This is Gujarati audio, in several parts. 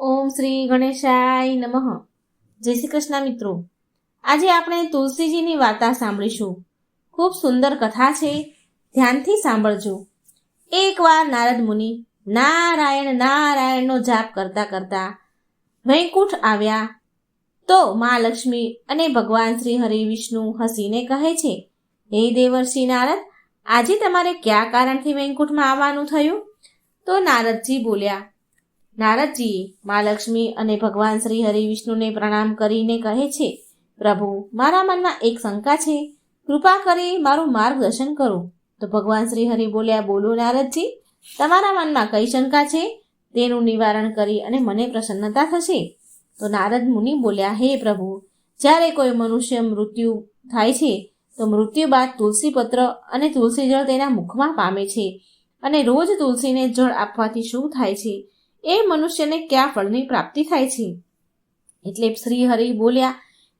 ઓમ શ્રી ગણેશાય નમઃ. જય શ્રી કૃષ્ણ મિત્રો. આજે આપણે તુલસીજીની વાર્તા સાંભળીશું. ખૂબ સુંદર કથા છે. ધ્યાનથી સાંભળજો. એકવાર નારદ મુનિ નારાયણ નારાયણનો જાપ કરતા કરતા વૈકુંઠ આવ્યા. તો મા લક્ષ્મી અને ભગવાન શ્રી હરિ વિષ્ણુ હસીને કહે છે, હે દેવર્ષિ નારદ, આજે તમારે કયા કારણથી વૈકુંઠમાં આવવાનું થયું? તો નારદજી બોલ્યા નારદજીએ મા લક્ષ્મી અને ભગવાન શ્રી હરિ વિષ્ણુને પ્રણામ કરીને કહે છે, પ્રભુ, મારા મનમાં એક શંકા છે. કૃપા કરી મારું માર્ગદર્શન કરો. તો ભગવાન શ્રી હરિ બોલ્યા, બોલો નારદજી, તમારા મનમાં કઈ શંકા છે? તેનું નિવારણ કરી અને મને પ્રસન્નતા થશે. તો નારદ મુનિ બોલ્યા, હે પ્રભુ, જ્યારે કોઈ મનુષ્ય મૃત્યુ થાય છે, તો મૃત્યુ બાદ તુલસી પત્ર અને તુલસી જળ તેના મુખમાં પામે છે અને રોજ તુલસીને જળ આપવાથી શું થાય છે? એ મનુષ્યને કયા ફળની પ્રાપ્તિ થાય છે? એટલે શ્રી હરિ બોલ્યા,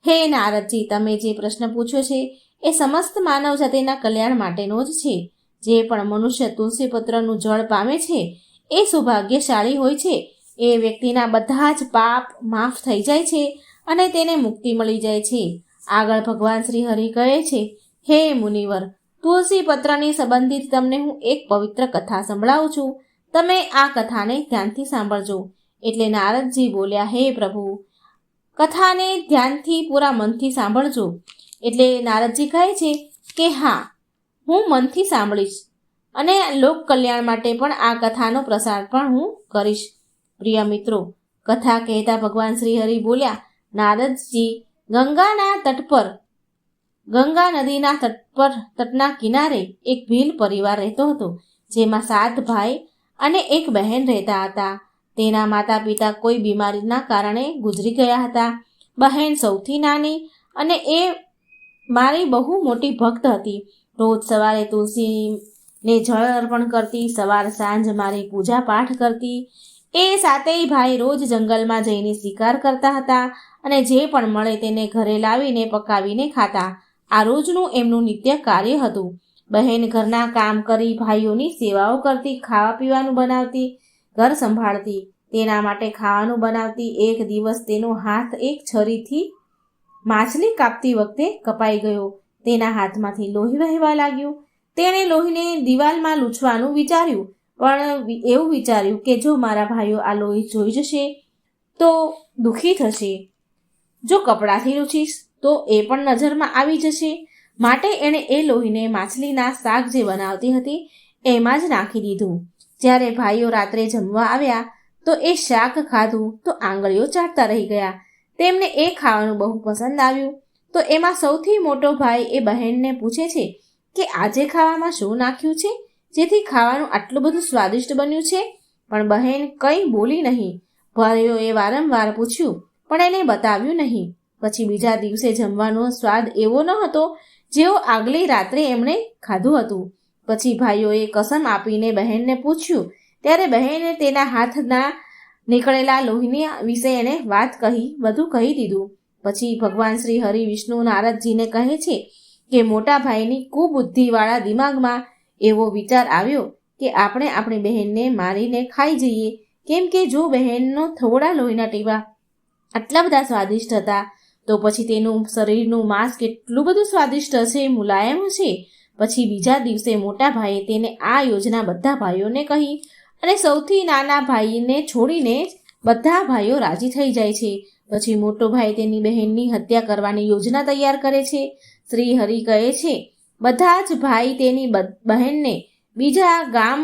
હે નારદજી, તમે જે પ્રશ્ન પૂછ્યો છે, એ સમસ્ત માનવ જાતિના કલ્યાણ માટેનો જ છે. જે પણ મનુષ્ય તુલસી પત્રનું જળ પામે છે, એ સૌભાગ્યશાળી હોય છે. એ વ્યક્તિના બધા જ પાપ માફ થઈ જાય છે અને તેને મુક્તિ મળી જાય છે. આગળ ભગવાન શ્રી હરિ કહે છે, હે મુનિવર તુલસી પત્રની સંબંધિત તમને હું એક પવિત્ર કથા સંભળાવું છું. તમે આ કથાને ધ્યાનથી સાંભળજો. એટલે નારદજી બોલ્યા, હે પ્રભુ, કથાને ધ્યાનથી પૂરા મનથી સાંભળજો. એટલે નારદજી કહે છે કે, હા, હું મનથી સાંભળીશ અને લોક કલ્યાણ માટે પણ આ કથાનો પ્રસાર પણ હું કરીશ. પ્રિય મિત્રો, કથા કહેતા ભગવાન શ્રી હરિ બોલ્યા, નારદજી, ગંગાના તટ પર, ગંગા નદીના તટ પર, તટના કિનારે એક ભીલ પરિવાર રહેતો હતો, જેમાં સાત ભાઈ અને એક બહેન રહેતા હતા. તેના માતા પિતા કોઈ બીમારીના કારણે ગુજરી ગયા હતા. બહેન સૌથી નાની અને એ મારી બહુ મોટી ભક્ત હતી. રોજ સવારે તુલસીને જળ અર્પણ કરતી, સવાર સાંજ મારી પૂજા પાઠ કરતી. એ સાતેય ભાઈ રોજ જંગલમાં જઈને શિકાર કરતા હતા અને જે પણ મળે તેને ઘરે લાવીને પકાવીને ખાતા. આ રોજનું એમનું નિત્ય કાર્ય હતું. બહેન ઘરના કામ કરી ભાઈઓની સેવાઓ કરતી ખાવા પીવાનું બનાવતી, ઘર સંભાળતી, તેના માટે ખાવાનું બનાવતી, એક દિવસ તેનો હાથ એક છરીથી માછલી કાપતી વખતે કપાઈ ગયો. તેના હાથમાંથી લોહી વહેવા લાગ્યું. તેણે લોહીને દિવાલમાં લૂછવાનું વિચાર્યું. પણ એવું વિચાર્યું કે જો મારા ભાઈઓ આ લોહી જોઈ જશે, તો દુઃખી થશે. જો કપડાથી લૂછીશ, તો એ પણ નજરમાં આવી જશે. માટે એણે એ લોહીને માછલીના શાક જે બનાવતી હતી, એમાં જ નાખી દીધું. જ્યારે ભાઈઓ રાત્રે જમવા આવ્યા, તો એ શાક ખાધું, તો આંગળીઓ ચાટતા રહી ગયા. તેમને એ ખાવાનું બહુ પસંદ આવ્યું. તો એમાં સૌથી મોટો ભાઈ એ બહેનને પૂછે છે કે આજે ખાવામાં શું નાખ્યું છે? જેથી ખાવાનું આટલું બધું સ્વાદિષ્ટ બન્યું છે? પણ બહેન કંઈ બોલી નહીં. ભાઈઓએ વારંવાર પૂછ્યું, પણ એને બતાવ્યું નહીં. પછી બીજા દિવસે જમવાનો સ્વાદ એવો ન હતો જેવો આગલી રાત્રે એમણે ખાધું હતું. પછી ભાઈઓએ કસમ આપીને બહેનને પૂછ્યું, ત્યારે બહેને તેના હાથના નીકળેલા લોહીની વિશે એને વાત કહી, બધું કહી દીધું. પછી ભગવાન શ્રી હરિ વિષ્ણુ નારદજીને કહે છે કે, મોટા ભાઈની કુબુદ્ધિવાળા દિમાગમાં એવો વિચાર આવ્યો કે આપણે આપણી બહેનને મારીને ખાઈ જઈએ. કેમ કે જો બહેનનો થોડા લોહીના ટીવા આટલા બધા સ્વાદિષ્ટ હતા તો પછી તેનું શરીરનું માંસ કેટલું બધું સ્વાદિષ્ટ હશે, મુલાયમ હશે? પછી બીજા દિવસે મોટા ભાઈએ તેને આ યોજના બધા ભાઈઓને કહી અને સૌથી નાના ભાઈને છોડીને બધા ભાઈઓ રાજી થઈ જાય છે. પછી મોટો ભાઈ તેની બહેનની હત્યા કરવાની યોજના તૈયાર કરે છે. શ્રી હરિ કહે છે, બધા જ ભાઈ તેની બહેનને બીજા ગામ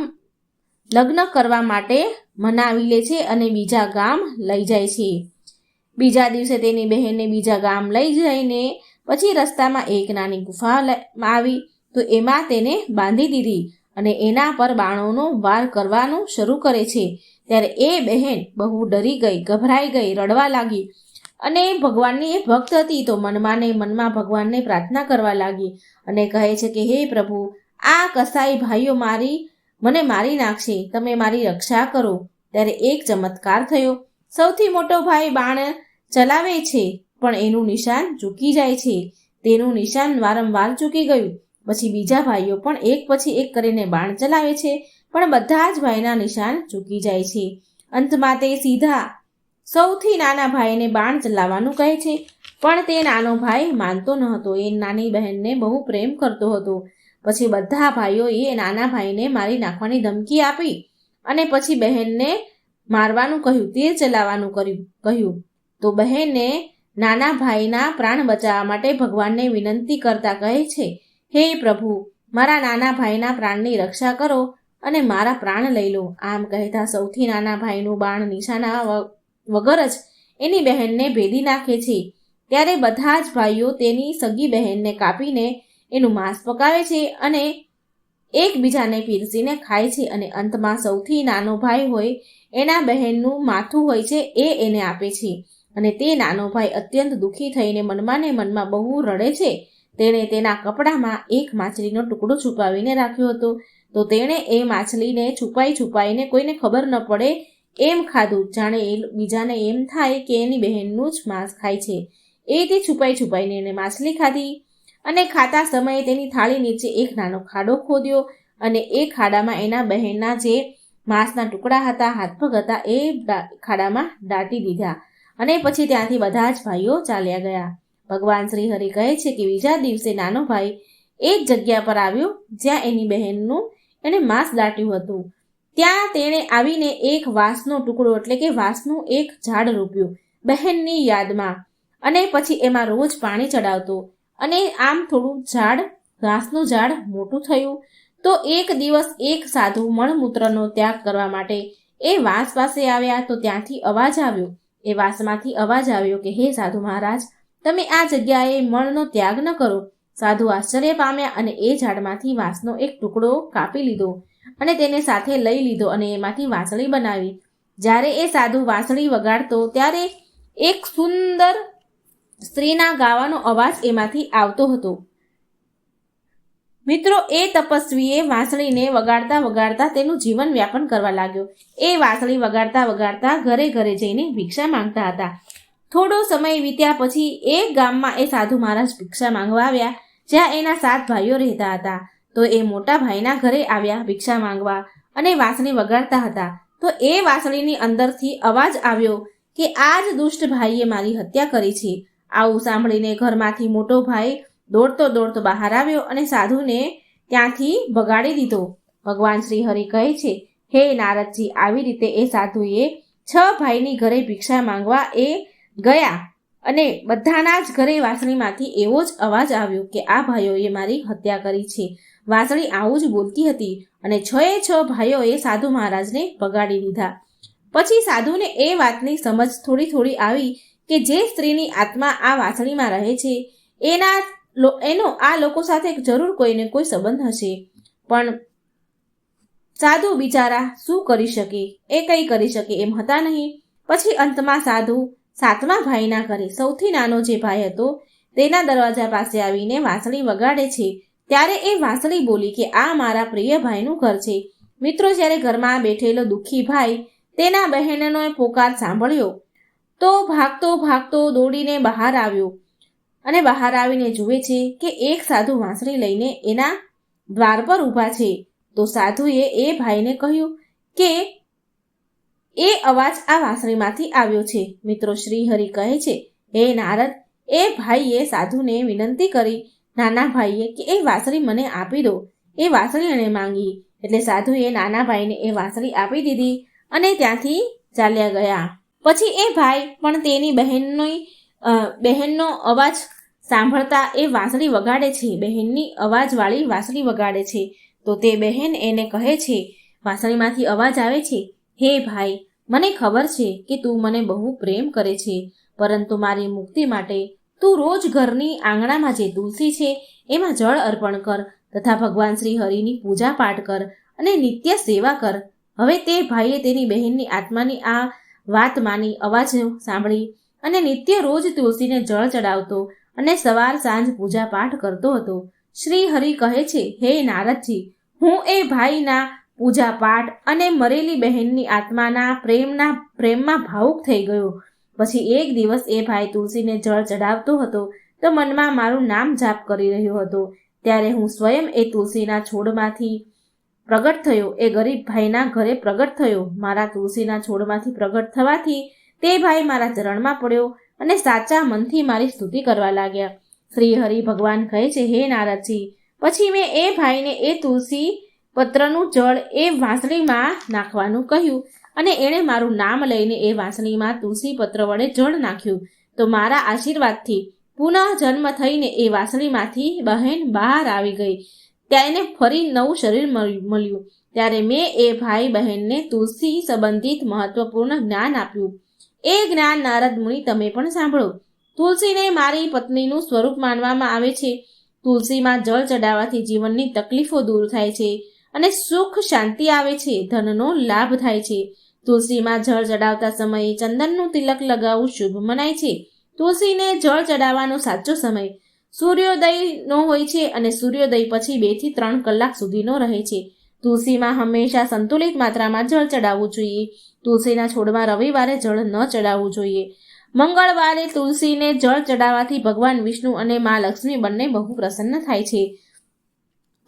લગ્ન કરવા માટે મનાવી લે છે અને બીજા ગામ લઈ જાય છે. બીજા દિવસે તેની બહેનને બીજા ગામ લઈ જઈને પછી રસ્તામાં એક નાની ગુફા આવી તો એમાં તેને બાંધી દીધી અને એના પર બાણોનો વાર કરવાનું શરૂ કરે છે. ત્યારે એ બહેન બહુ ડરી ગઈ, ગભરાઈ ગઈ, રડવા લાગી અને ભગવાનની એ ભક્ત હતી તો મનમાં ને મનમાં ભગવાનને પ્રાર્થના કરવા લાગી અને કહે છે કે, હે પ્રભુ, આ કસાઈ ભાઈઓ મારી મને મારી નાખશે, તમે મારી રક્ષા કરો. ત્યારે એક ચમત્કાર થયો. સૌથી મોટો ભાઈ બાણ ચલાવે છે, પણ એનું નિશાન ચૂકી જાય છે. તેનું નિશાન વારંવાર ચૂકી ગયું. પછી બીજા ભાઈઓ પણ એક પછી એક કરીને બાણ ચલાવે છે, પણ બધા જ ભાઈના નિશાન ચૂકી જાય છે. અંતમાં તે સીધા સૌથી નાના ભાઈને બાણ ચલાવવાનું કહે છે, પણ તે નાનો ભાઈ માનતો ન હતો એ નાની બહેનને બહુ પ્રેમ કરતો હતો. પછી બધા ભાઈઓએ નાના ભાઈને મારી નાખવાની ધમકી આપી અને પછી બહેનને મારવાનું કહ્યું તીર ચલાવવાનું કર્યું, કહ્યું. તો બહેને નાના ભાઈના પ્રાણ બચાવવા માટે ભગવાનને વિનંતી કરતા કહે છે, હે પ્રભુ, મારા નાના ભાઈના પ્રાણની રક્ષા કરો અને મારા પ્રાણ લઈ લો. આમ કહેતા સૌથી નાના ભાઈનું બાણ નિશાના વગર જ એની બહેનને ભેદી નાખે છે. ત્યારે બધા જ ભાઈઓ તેની સગી બહેનને કાપીને એનું માંસ પકાવે છે અને એકબીજાને પીરસીને ખાય છે અને અંતમાં સૌથી નાનો ભાઈ હોય એના બહેનનું માથું હોય છે એ એને આપે છે. અને તે નાનો ભાઈ અત્યંત દુઃખી થઈને મનમાં ને મનમાં બહુ રડે છે. તેણે તેના કપડામાં એક માછલીનો ટુકડો છુપાવીને રાખ્યો હતો. તો તેણે એ માછલીને છુપાઈ છુપાઈને કોઈને ખબર ન પડે એમ ખાધું. જાણે એ બીજાને એમ થાય કે એની બહેનનું જ માંસ ખાય છે. એ તે છુપાઈ છુપાઈને એને માછલી ખાધી અને ખાતા સમયે તેની થાળી નીચે એક નાનો ખાડો ખોદ્યો અને એ ખાડામાં એના બહેનના જે માંસના ટુકડા હતા, હાથપગ હતા, એ ખાડામાં દાટી દીધા. અને પછી ત્યાંથી બધા જ ભાઈઓ ચાલ્યા ગયા. ભગવાન શ્રી હરિ કહે છે કે બીજા દિવસે નાનો ભાઈ એ જ જગ્યા પર આવ્યો, જ્યાં એની બહેનનું એણે માંસ દાટ્યું હતું. ત્યાં તેણે આવીને એક વાંસનો ટુકડો, એટલે કે વાંસનું એક ઝાડ રોપ્યું બહેનની યાદમાં. અને પછી એમાં રોજ પાણી ચડાવતો. અને આમ થોડું ઝાડ ઘાસનું ઝાડ મોટું થયું. તો એક દિવસ એક સાધુ મળમૂત્રનો ત્યાગ કરવા માટે એ વાંસ પાસે આવ્યા તો ત્યાંથી અવાજ આવ્યો. એ વાંસમાંથી અવાજ આવ્યો કે, હે સાધુ મહારાજ, તમે આ જગ્યાએ મળનો ત્યાગ ન કરો. સાધુ આશ્ચર્ય પામ્યા અને એ ઝાડમાંથી વાંસનો એક ટુકડો કાપી લીધો અને તેને સાથે લઈ લીધો અને એમાંથી વાંસળી બનાવી. જ્યારે એ સાધુ વાંસળી વગાડતો, ત્યારે એક સુંદર સ્ત્રીના ગાવાનો અવાજ એમાંથી આવતો હતો. મિત્રો, એ તપસ્વીએ વાંસળીને વગાડતા વગાડતા તેનું જીવન વ્યાપન કરવા લાગ્યો. એ વાંસળી વગાડતા વગાડતા ઘરે ઘરે જઈને ભિક્ષા માંગતા હતા. થોડો સમય વીત્યા પછી એક ગામમાં એ સાધુ મહારાજ ભિક્ષા માંગવા આવ્યા, જ્યાં એના સાત ભાઈઓ રહેતા હતા. તો એ મોટા ભાઈના ઘરે આવ્યા ભિક્ષા માંગવા અને વાંસળી વગાડતા હતા. તો એ વાંસળીની અંદરથી અવાજ આવ્યો કે આ જ દુષ્ટ ભાઈએ મારી હત્યા કરી છે. આવું સાંભળીને ઘરમાંથી મોટો ભાઈ દોડતો દોડતો બહાર આવ્યો અને સાધુને ત્યાંથી ભગાડી દીધો. ભગવાન શ્રી હરિ કહે છે, હે નારદજી, આવી રીતે એ સાધુએ છ ભાઈની ઘરે ભિક્ષા માંગવા એ ગયા અને બધાના જ ઘરે વાસણીમાંથી એવો જ અવાજ આવ્યો કે આ ભાઈઓએ મારી હત્યા કરી છે. વાસણી આવું જ બોલતી હતી અને છ એ છ ભાઈઓએ સાધુ મહારાજને ભગાડી દીધા. પછી સાધુને એ વાતની સમજ થોડી થોડી આવી કે જે સ્ત્રીની આત્મા આ વાસણીમાં રહે છે, એના એનો આ લોકો સાથે જરૂર કોઈને કોઈ સંબંધ હશે. પણ સાધુ બિચારા શું કરી શકે? એ કંઈ કરી શકે એમ હતા નહીં. પછી અંતમાં સાધુ સાતમા ભાઈના ઘરે સૌથી નાનો જે ભાઈ હતો, તેના દરવાજા પાસે આવીને વાંસળી વગાડે છે. ત્યારે એ વાંસળી બોલી કે, આ મારા પ્રિય ભાઈનું ઘર છે. મિત્રો, જ્યારે ઘરમાં બેઠેલો દુઃખી ભાઈ તેના બહેનનો પોકાર સાંભળ્યો, તો ભાગતો ભાગતો દોડીને બહાર આવ્યો. અને બહાર આવીને જુએ છે કે એક સાધુ વાંસળી લઈને એના દ્વાર પર ઊભા છે. તો સાધુએ એ ભાઈને કહ્યું કે, એ અવાજ આ વાંસળીમાંથી આવ્યો છે. મિત્રો શ્રી હરિ કહે છે, હે નારદ, એ ભાઈએ સાધુને વિનંતી કરી, નાના ભાઈએ કે એ વાંસળી મને આપી દો. એ વાંસળી એણે માંગી, એટલે સાધુએ નાના ભાઈને એ વાંસળી આપી દીધી અને ત્યાંથી ચાલ્યા ગયા. પછી એ ભાઈ પણ તેની બહેનની બહેનનો અવાજ સાંભળતા એ વાંસળી વગાડે છે, બહેનની અવાજવાળી વાંસળી વગાડે છે. તો તે બહેન એને કહે છે, વાંસળીમાંથી અવાજ આવે છે? હે ભાઈ, મને ખબર છે કે તું મને બહુ પ્રેમ કરે છે, પરંતુ મારી મુક્તિ માટે તું રોજ ઘરની આંગણામાં જે તુલસી છે, એમાં જળ અર્પણ કર તથા ભગવાન શ્રી હરિની પૂજા પાઠ કર અને નિત્ય સેવા કર. હવે તે ભાઈએ તેની બહેનની આત્માની આ વાત માની અવાજ સાંભળી અને નિત્ય રોજ તુલસીને જળ ચડાવતો અને સવાર સાંજ પૂજા પાઠ કરતો હતો. શ્રી હરિ કહે છે, હે નારદજી, હું એ ભાઈના પૂજા પાઠ અને મરેલી બહેનની આત્માના પ્રેમના, પ્રેમમાં ભાવુક થઈ ગયો. પછી એક દિવસ એ ભાઈ તુલસીને જળ ચડાવતો હતો, તો મનમાં મારું નામ જાપ કરી રહ્યો હતો. ત્યારે હું સ્વયં એ તુલસીના છોડમાંથી પ્રગટ થયો. એ ગરીબ ભાઈના ઘરે પ્રગટ થયો. મારા તુલસીના છોડમાંથી પ્રગટ થવાથી તે ભાઈ મારા ચરણમાં પડ્યો. અને સાચા મનથી મારી સ્તુતિ કરવા લાગ્યા. શ્રી હરિ ભગવાન કહે છે, હે નારદજી, પછી મેં એ ભાઈને એ તુલસી પત્રનું જળ એ વાંસળીમાં નાખવાનું કહ્યું અને એણે મારું નામ લઈને એ વાંસળીમાં તુલસી પત્ર વડે જળ નાખ્યું. તો મારા આશીર્વાદથી પુનઃ જન્મ થઈને એ વાંસળીમાંથી બહેન બહાર આવી ગઈ. તેને ફરી નવું શરીર મળ્યું. ત્યારે મેં એ ભાઈ બહેનને તુલસી સંબંધિત મહત્વપૂર્ણ જ્ઞાન આપ્યું. એ જ્ઞાન નારદ મુનિ તમે પણ સાંભળો. તુલસીને મારી પત્નીનું સ્વરૂપ માનવામાં આવે છે. તુલસીમાં જળ ચડાવવાથી જીવનની તકલીફો દૂર થાય છે અને સુખ શાંતિ આવે છે. ધનનો લાભ થાય છે. તુલસીમાં જળ ચડાવતા સમયે ચંદનનું તિલક લગાવવું શુભ મનાય છે. તુલસીને જળ ચડાવવાનો સાચો સમય. સૂર્યોદયનો હોય છે અને સૂર્યોદય પછી બેથી ત્રણ કલાક સુધીનો રહે છે. તુલસીમાં હંમેશા સંતુલિત માત્રામાં જળ ચડાવવું જોઈએ. તુલસીના છોડમાં રવિવારે જળ ન ચડાવવું જોઈએ. મંગળવારે તુલસીને જળ ચડાવવાથી ભગવાન વિષ્ણુ અને મા લક્ષ્મી બંને બહુ પ્રસન્ન થાય છે.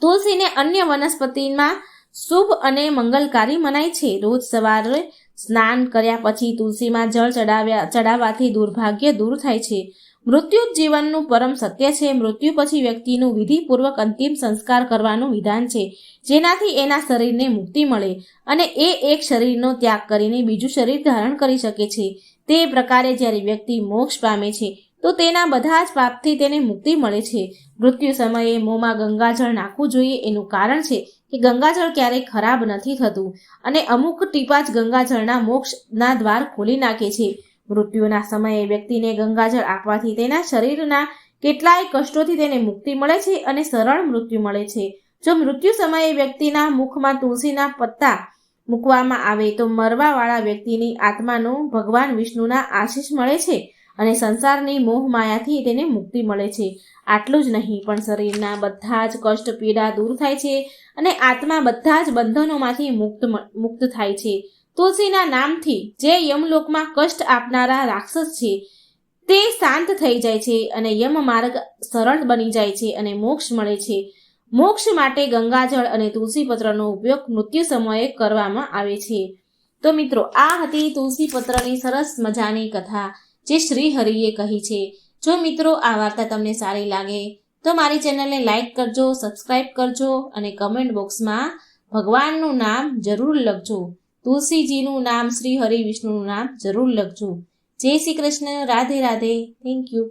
તુલસીને અન્ય વનસ્પતિમાં શુભ અને મંગલકારી મનાય છે. રોજ સવારે સ્નાન કર્યા પછી તુલસીમાં જળ ચડાવ્યા ચડાવવાથી દુર્ભાગ્ય દૂર થાય છે. મૃત્યુ જ જીવનનું પરમ સત્ય છે. મૃત્યુ પછી વ્યક્તિનું વિધિપૂર્વક અંતિમ સંસ્કાર કરવાનું વિધાન છે. જેનાથી એના શરીરને મુક્તિ મળે અને એ એક શરીરનો ત્યાગ કરીને બીજું શરીર ધારણ કરી શકે છે. તે પ્રકારે જ્યારે વ્યક્તિ મોક્ષ પામે છે, તો તેના બધા જ પાપથી તેને મુક્તિ મળે છે. મૃત્યુ સમયે મોંમાં ગંગાજળ નાખવું જોઈએ એનું કારણ છે કે ગંગાજળ ક્યારેય ખરાબ નથી થતું અને અમુક ટીપા જ ગંગાજળના મોક્ષના દ્વાર ખોલી નાખે છે. મૃત્યુના સમયે વ્યક્તિને ગંગાજળ આપવાથી તેના શરીરના કેટલાય કષ્ટોથી તેને મુક્તિ મળે છે અને સરળ મૃત્યુ મળે છે. જો મૃત્યુ સમયે વ્યક્તિના મુખમાં તુલસીના પત્તા મૂકવામાં આવે તો મરવાવાળા વ્યક્તિની આત્માનો ભગવાન વિષ્ણુના આશીષ મળે છે અને સંસારની મોહ માયાથી તેને મુક્તિ મળે છે. આટલું જ નહીં, પણ શરીરના બધા જ કષ્ટ પીડા દૂર થાય છે અને આત્મા બધા જ બંધનોમાંથી મુક્ત મુક્ત થાય છે. તુલસીના નામથી જે યમલોકમાં કષ્ટ આપનારા રાક્ષસ છે, તે શાંત થઈ જાય છે અને યમ માર્ગ સરળ બની જાય છે અને મોક્ષ મળે છે. મોક્ષ માટે ગંગાજળ અને તુલસી પત્રનો ઉપયોગ મૃત્યુ સમયે કરવામાં આવે છે. તો મિત્રો, આ હતી તુલસી પત્રની સરસ મજાની કથા જે શ્રી હરિએ કહી છે. જો મિત્રો, આ વાર્તા તમને સારી લાગે, તો મારી ચેનલને લાઈક કરજો સબસ્ક્રાઈબ કરજો અને કમેન્ટ બોક્સમાં ભગવાનનું નામ જરૂર લખજો. તુલસીજીનું નામ, શ્રી હરિ વિષ્ણુનું નામ જરૂર લખજો. જય શ્રી કૃષ્ણ, રાધે રાધે થેન્ક યુ